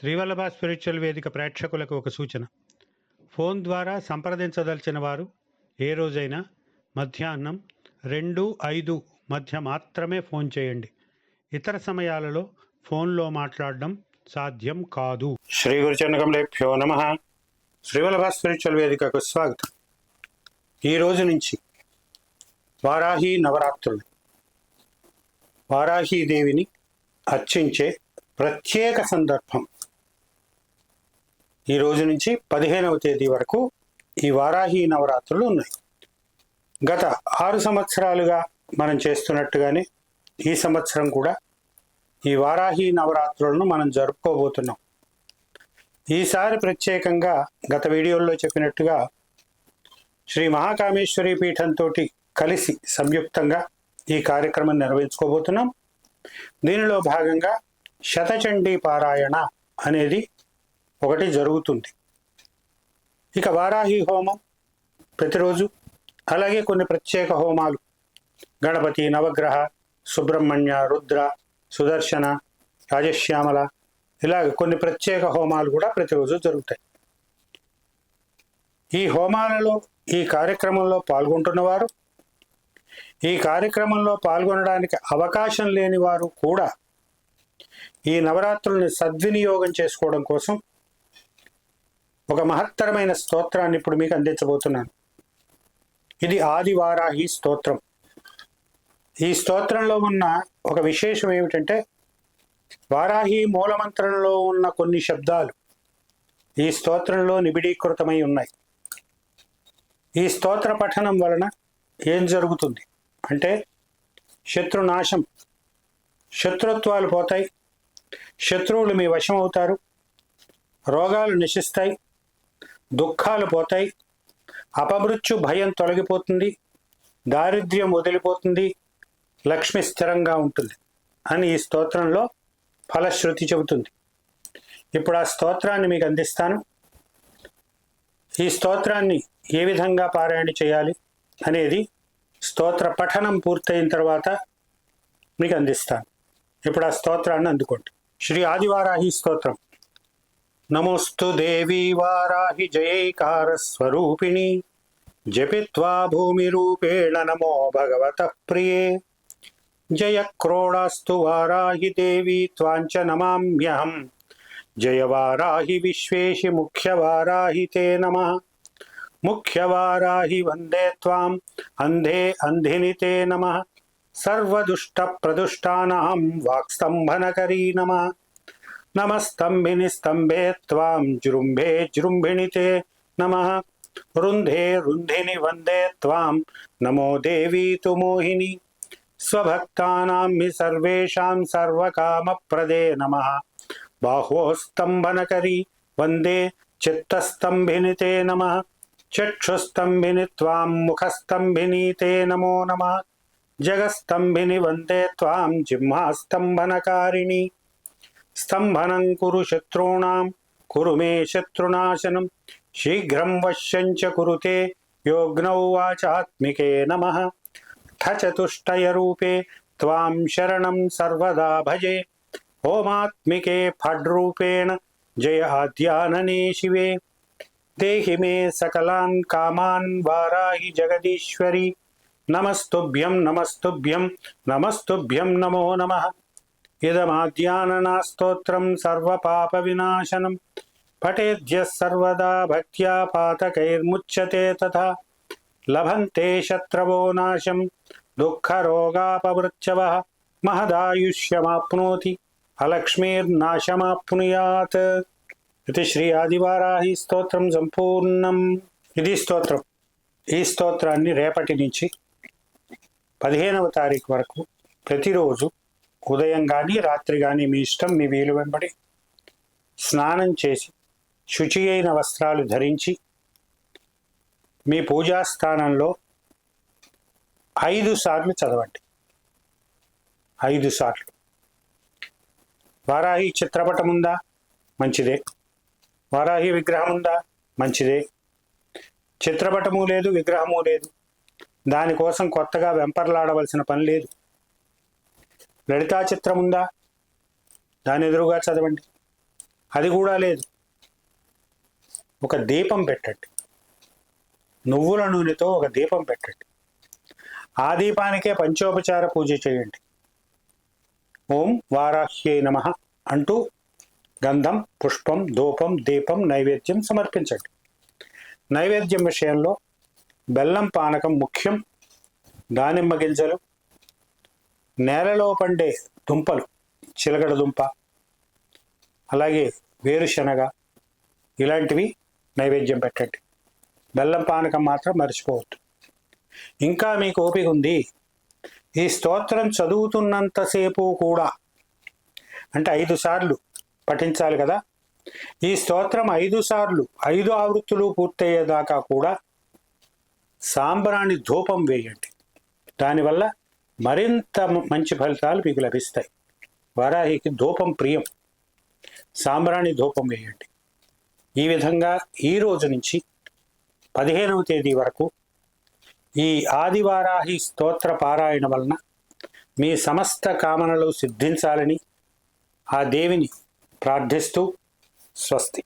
Srivallabha spiritual వేదిక ప్రేక్షకులకు ఒక సూచన. ఫోన్ ద్వారా సంప్రదించదలిచిన వారు ఏ రోజైనా మధ్యాహ్నం రెండు ఐదు మధ్య మాత్రమే ఫోన్ చేయండి. ఇతర సమయాలలో ఫోన్లో మాట్లాడడం సాధ్యం కాదు. శ్రీ గురుచరణకములేభ్యో నమ. శ్రీవల్లభ స్పిరిచువల్ వేదికకు స్వాగతం. ఈ రోజు నుంచి వారాహి నవరాత్రులు. వారాహీదేవిని అర్చించే ప్రత్యేక సందర్భం. ఈ రోజు నుంచి పదిహేనవ తేదీ వరకు ఈ వారాహి నవరాత్రులు ఉన్నాయి. గత ఆరు సంవత్సరాలుగా మనం చేస్తున్నట్టుగానే ఈ సంవత్సరం కూడా ఈ వారాహి నవరాత్రులను మనం జరుపుకోబోతున్నాం. ఈసారి ప్రత్యేకంగా గత వీడియోల్లో చెప్పినట్టుగా శ్రీ మహాకామేశ్వరి పీఠంతో కలిసి సంయుక్తంగా ఈ కార్యక్రమం నిర్వహించుకోబోతున్నాం. దీనిలో భాగంగా శతచండీ పారాయణ అనేది ఒకటి జరుగుతుంది. ఇక వారాహి హోమం ప్రతిరోజు అలాగే కొన్ని ప్రత్యేక హోమాలు. గణపతి నవగ్రహ సుబ్రహ్మణ్య రుద్ర సుదర్శన రాజశ్యామల ఇలాగ కొన్ని ప్రత్యేక హోమాలు కూడా ప్రతిరోజు జరుగుతాయి. ఈ హోమాలలో ఈ కార్యక్రమంలో పాల్గొంటున్నవారు ఈ కార్యక్రమంలో పాల్గొనడానికి అవకాశం లేని వారు కూడా ఈ నవరాత్రుల్ని సద్వినియోగం చేసుకోవడం కోసం ఒక మహత్తరమైన స్తోత్రాన్ని ఇప్పుడు మీకు అందించబోతున్నాను. ఇది ఆదివారాహి స్తోత్రం. ఈ స్తోత్రంలో ఉన్న ఒక విశేషం ఏమిటంటే వారాహి మూలమంత్రంలో ఉన్న కొన్ని శబ్దాలు ఈ స్తోత్రంలో నిబిడీకృతమై ఉన్నాయి. ఈ స్తోత్ర పఠనం వలన ఏం జరుగుతుంది? అంటే శత్రునాశం శత్రుత్వాలు పోతాయి శత్రువులు మీ వశం అవుతారు రోగాలు నశిస్తాయి దుఃఖాలు పోతాయి అపమృత్యు భయం తొలగిపోతుంది దారిద్ర్యం వదిలిపోతుంది లక్ష్మి స్థిరంగా ఉంటుంది అని ఈ స్తోత్రంలో ఫలశ్రుతి చెబుతుంది. ఇప్పుడు ఆ స్తోత్రాన్ని మీకు అందిస్తాను. ఈ స్తోత్రాన్ని ఏ విధంగా పారాయణ చేయాలి అనేది స్తోత్ర పఠనం పూర్తయిన తర్వాత మీకు అందిస్తాను. ఇప్పుడు ఆ స్తోత్రాన్ని అందుకోండి. శ్రీ ఆదివారాహి స్తోత్రం. नमोस्तु देवी वाराहि जयैकारस्वरूपिणि। जपित्वा भूमिरूपेण नमो भगवत प्रिय। जय क्रोड़ास्तु वाराहि देवी त्वांच नमाम्यहम। जय वाराहि विश्वेशि मुख्यवाराहि ते नमः। मुख्यवाराहि वंदे त्वाम अंधे अंधिनि ते नमः। सर्वदुष्टप्रदुष्टानां वाक्स्तंभनकरी नमः। नमस्तंभिनि स्तंभे तां जृंभे जृंभिणी ते नम। रुंधे रुंधिनि वंदे तां नमो देवी तु मोहिनी। स्वभक्तानां हि सर्वेषां सर्वकामप्रदे नमः। बाहोस्तम्भनकरी वंदे। चित्तस्तम्भिनि ते नमः। चक्षुस्तम्भिनि त्वां। मुखस्तम्भिनि ते नमो नमः। जगस्तम्भिनि वंदे त्वां। जिह्मास्तम्भनकारिणि स्तंभनं कुरु शत्रूणां, कुरु मे शत्रुनाशनं। शीघ्रं वश्यञ्च कुरुते योग्नौ वाचात्मिके नमः। थचतुष्टयरूपे त्वां शरणं सर्वदा भजे। होमात्मिके फड्रूपेण जय आद्यानने शिवे। देहि मे सकलान् कामान् वाराहि जगदीश्वरी। नमस्तुभ्यं नमस्तुभ्यं नमस्तुभ्यं नमो नमः। నమస్తుభ్యం నమో సర్వపాప వినాశనం పఠేద్య సర్వదా భక్త్యా పాతకైర్ముచ్యతే తథా లభంతే శత్రవో నాశం దుఃఖరోగాపవృత్యవ మహదాయుష్యమాప్నోతి అలక్ష్మీర్నాశమాప్నుయాత్ ఇది శ్రీ ఆదివారాహి స్తోత్రం సంపూర్ణం ఇది స్తోత్రం ఈ స్తోత్రాన్ని రేపటి నుంచి పదిహేనవ తారీఖు వరకు ప్రతిరోజు ఉదయం కానీ రాత్రి కానీ మీ ఇష్టం మీ వీలు వెంబడి స్నానం చేసి శుచి అయిన వస్త్రాలు ధరించి మీ పూజా స్థానంలో ఐదు సార్లు చదవండి. ఐదు సార్లు. వారాహి చిత్రపటం ఉందా? మంచిదే. వారాహి విగ్రహం ఉందా? మంచిదే. చిత్రపటము లేదు విగ్రహము లేదు. దానికోసం కొత్తగా వెంపర్లాడవలసిన పని లేదు. లలితా చిత్రం ఉందా దాని ఎదురుగా చదవండి. అది కూడా లేదు. ఒక దీపం పెట్టండి. నువ్వుల నూనెతో ఒక దీపం పెట్టండి. ఆ దీపానికే పంచోపచార పూజ చేయండి. ఓం వారాహ్యే నమ అంటూ గంధం పుష్పం ధూపం దీపం నైవేద్యం సమర్పించండి. నైవేద్యం విషయంలో బెల్లం పానకం ముఖ్యం. దానిమ్మ గింజలు నేలలో పండే దుంపలు చిలకడ దుంప అలాగే వేరుశనగ ఇలాంటివి నైవేద్యం పెట్టండి. బెల్లం పానకం మాత్రం మర్చిపోవద్దు. ఇంకా మీకు ఓపిక ఉంది. ఈ స్తోత్రం చదువుతున్నంతసేపు కూడా అంటే ఐదు సార్లు పఠించాలి కదా. ఈ స్తోత్రం ఐదు సార్లు ఐదు ఆవృత్తులు పూర్తయ్యేదాకా కూడా సాంబ్రాణి ధూపం వేయండి. దానివల్ల మరింత మంచి ఫలితాలు మీకు లభిస్తాయి. వారాహికి ధూపం ప్రియం. సాంబ్రాణి ధూపం వేయండి. ఈ విధంగా ఈ రోజు నుంచి పదిహేనవ తేదీ వరకు ఈ ఆదివారాహి స్తోత్ర పారాయణ వలన మీ సమస్త కామనలు సిద్ధించాలని ఆ దేవిని ప్రార్థిస్తూ స్వస్తి.